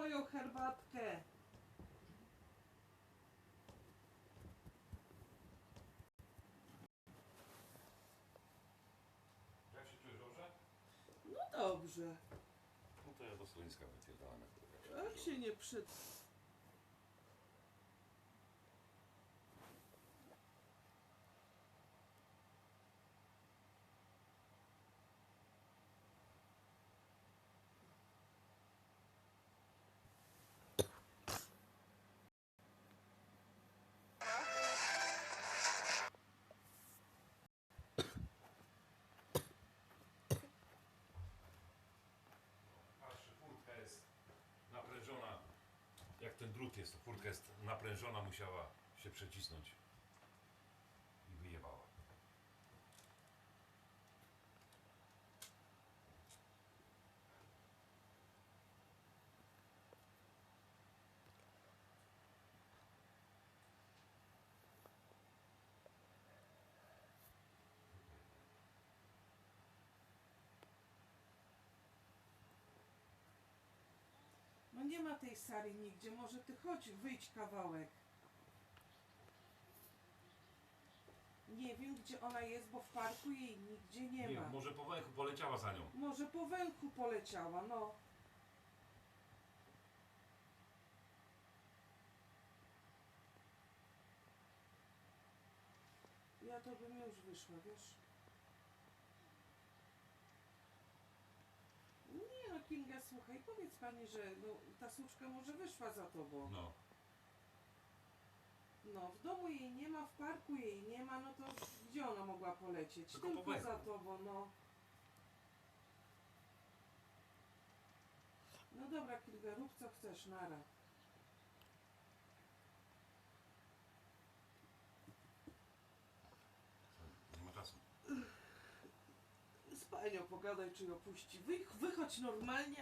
moją herbatkę. Jak się czujesz dobrze? No dobrze. No to ja do Stolińska wypierdalamy. Jak się nie przed... Patrz, furtka jest naprężona. Jak ten drut jest, furtka jest naprężona, musiała się przecisnąć. Nie ma tej Sary nigdzie. Może ty chodź, wyjdź kawałek. Nie wiem, gdzie ona jest, bo w parku jej nigdzie nie, Nie, ma. może po węchu poleciała za nią. Może po węchu poleciała, no. Ja to bym już wyszła, wiesz? Nie no, Kinga, słuchaj, powiedz pani, że no, ta suczka może wyszła za tobą. No. No, w domu jej nie ma, w parku jej nie ma, no to gdzie ona mogła polecieć? Tylko po Tylko węchu. za tobą, no. No dobra, Kilga, rób co chcesz, nara. Nie ma czasu. Z panią pogadaj, czy ją puści. Wy, wychodź normalnie,